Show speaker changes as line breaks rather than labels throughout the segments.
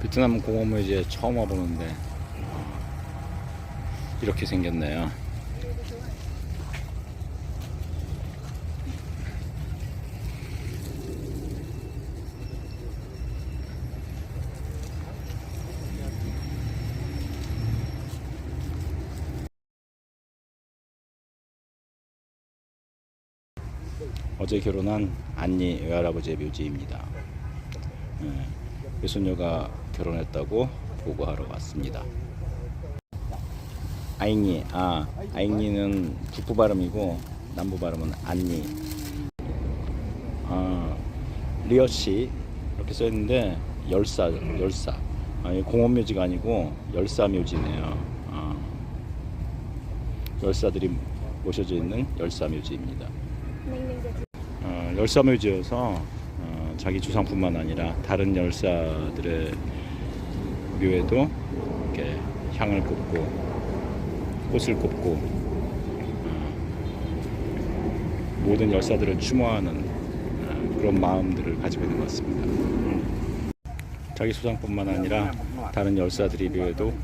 베트남 공업묘지에 처음 와보는데 이렇게 생겼네요. 어제 결혼한 안니 외할아버지의 묘지입니다. 예, 외손녀가 결혼했다고 보고하러 왔습니다. 아잉니, 아, 아잉니는 북부 발음이고 남부 발음은 안니. 아, 리어시 이렇게 써 있는데 열사, 열사. 아, 이 공원묘지가 아니고 열사묘지네요. 아, 열사들이 모셔져 있는 열사묘지입니다. 어, 열사묘지여서 어, 자기 주상뿐만 아니라 다른 열사들의 묘에도 이렇게 향을 꽂고 꽃을 꽂고 어, 모든 열사들을 추모하는 어, 그런 마음들을 가지고 있는 것 같습니다. 음. 자기 수상뿐만 아니라 다른 열사들이 묘에도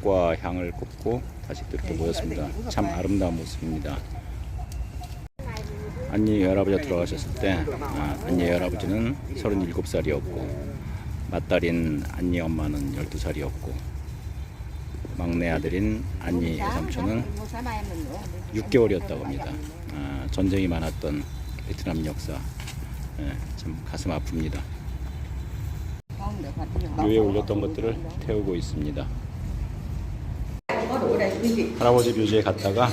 꽃과 향을 꽂고 다시 또 모였습니다. 참 아름다운 모습입니다. 안니 할아버지가 돌아가셨을 때 아, 안니 할아버지는 37살이었고 맏딸인 안니 엄마는 12살이었고 막내 아들인 안니 삼촌은 6개월이었다고 합니다. 아, 전쟁이 많았던 베트남 역사 예, 참 가슴 아픕니다. 묘에 올렸던 것들을 태우고 있습니다. 할아버지 묘지에 갔다가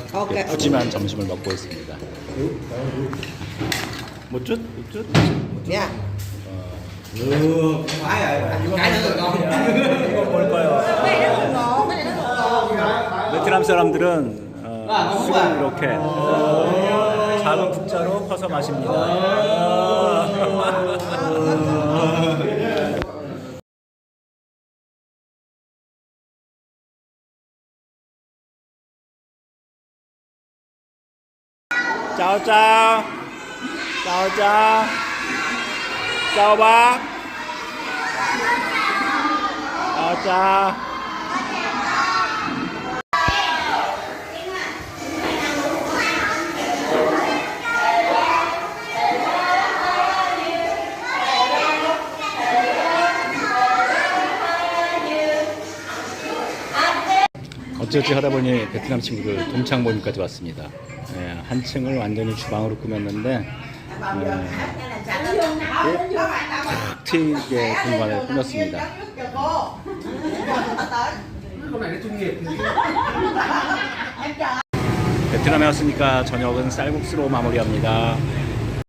푸짐한 점심을 먹고 있습니다. 못쭌? 못쭌?
Nha.
Được, không phải rồi.
Cái nữa ngon.
이건 뭘까요? 베트남 사람들은 어, 술을 이렇게 어, 작은 국자로 퍼서 마십니다. 找找找找找吧。找找 어찌어찌 하다 보니 베트남 친구들 동창 모임까지 왔습니다. 예, 한 층을 완전히 주방으로 꾸몄는데 예, 탁 트이게 공간을 꾸몄습니다. 베트남에 왔으니까 저녁은 쌀국수로 마무리합니다.